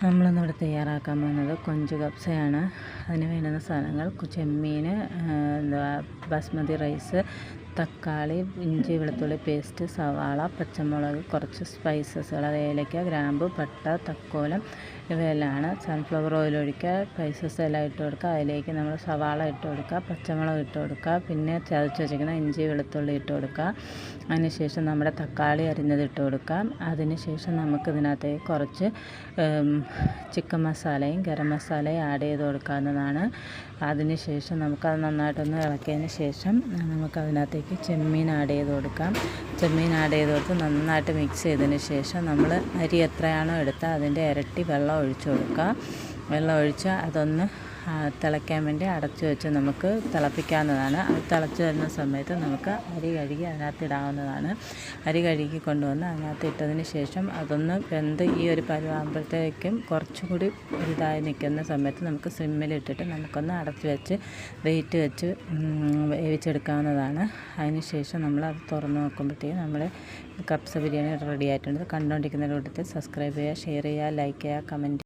നമ്മളിന്നിവിടെ തയ്യാറാക്കാൻ പോകുന്നത് കൊഞ്ച് കപ്സയാണ് അതിന് വേണ്ടുന്ന സാധനങ്ങൾ ചെമ്മീൻ എന്താ ബസ്മതി റൈസ് തക്കാളി ഇഞ്ചി വെളുത്തുള്ളി പേസ്റ്റ് സവാള പച്ചമുളക് കുറച്ച് സ്പൈസസ് അത് ഏലക്ക ഗ്രാമ്പ് പട്ട തക്കോലം ഇവയെല്ലാമാണ്. സൺഫ്ലവർ ഓയിൽ ഒഴിക്കുക സ്പൈസസ് എല്ലാം ഇട്ട് കൊടുക്കുക. അതിലേക്ക് നമ്മൾ സവാള ഇട്ട് കൊടുക്കുക പച്ചമുളക് ഇട്ട് കൊടുക്കുക. പിന്നെ ചതച്ച് വെച്ചിരിക്കുന്ന ഇഞ്ചി വെളുത്തുള്ളി ഇട്ട് കൊടുക്കുക. അതിനുശേഷം നമ്മുടെ തക്കാളി അരിഞ്ഞത് ഇട്ട് കൊടുക്കാം അതിനുശേഷം നമുക്ക് ഇതിനകത്തേക്ക് കുറച്ച് ചിക്കൻ മസാലയും ഗരം മസാലയും ആഡ് ചെയ്ത് കൊടുക്കാവുന്നതാണ്. അതിനുശേഷം നമുക്കത് നന്നായിട്ടൊന്ന് ഇളക്കിയതിന് ശേഷം നമുക്കതിനകത്തേക്ക് ചെമ്മീൻ ആഡ് ചെയ്ത് കൊടുക്കാം. ചെമ്മീൻ ആഡ് ചെയ്ത് കൊടുത്ത് നന്നായിട്ട് മിക്സ് ചെയ്തതിന് ശേഷം നമ്മൾ അരി എത്രയാണോ എടുത്താൽ അതിന്റെ ഇരട്ടി വെള്ളം ഒഴിച്ചു കൊടുക്കുക വെള്ളം ഒഴിച്ച് അതൊന്ന് തിളയ്ക്കാൻ വേണ്ടി അടച്ചു വെച്ച് നമുക്ക് തിളപ്പിക്കാവുന്നതാണ്. അത് തിളച്ച് വരുന്ന സമയത്ത് നമുക്ക് അരി കഴുകി അതിനകത്ത് ഇടാവുന്നതാണ്. അരി കഴുകി കൊണ്ടുവന്ന് അതിനകത്ത് ഇട്ടതിന് ശേഷം അതൊന്ന് വെന്ത് ഈ ഒരു പരുവാകുമ്പോഴത്തേക്കും കുറച്ചുകൂടി ഇതായി നിൽക്കുന്ന സമയത്ത് നമുക്ക് സിമ്മിലിട്ടിട്ട് നമുക്കൊന്ന് അടച്ച് വെച്ച് വെയിറ്റ് വെച്ച് വേവിച്ചെടുക്കാവുന്നതാണ്. അതിന് ശേഷം നമ്മൾ അത് തുറന്ന് നോക്കുമ്പോഴത്തേക്കും നമ്മുടെ കപ്സ ബിരിയാണി റെഡി ആയിട്ടുണ്ട്. കണ്ടുകൊണ്ടിരിക്കുന്ന കൂട്ടത്തിൽ സബ്സ്ക്രൈബ് ചെയ്യുക ഷെയർ ചെയ്യുക ലൈക്ക് ചെയ്യുക കമന്റ്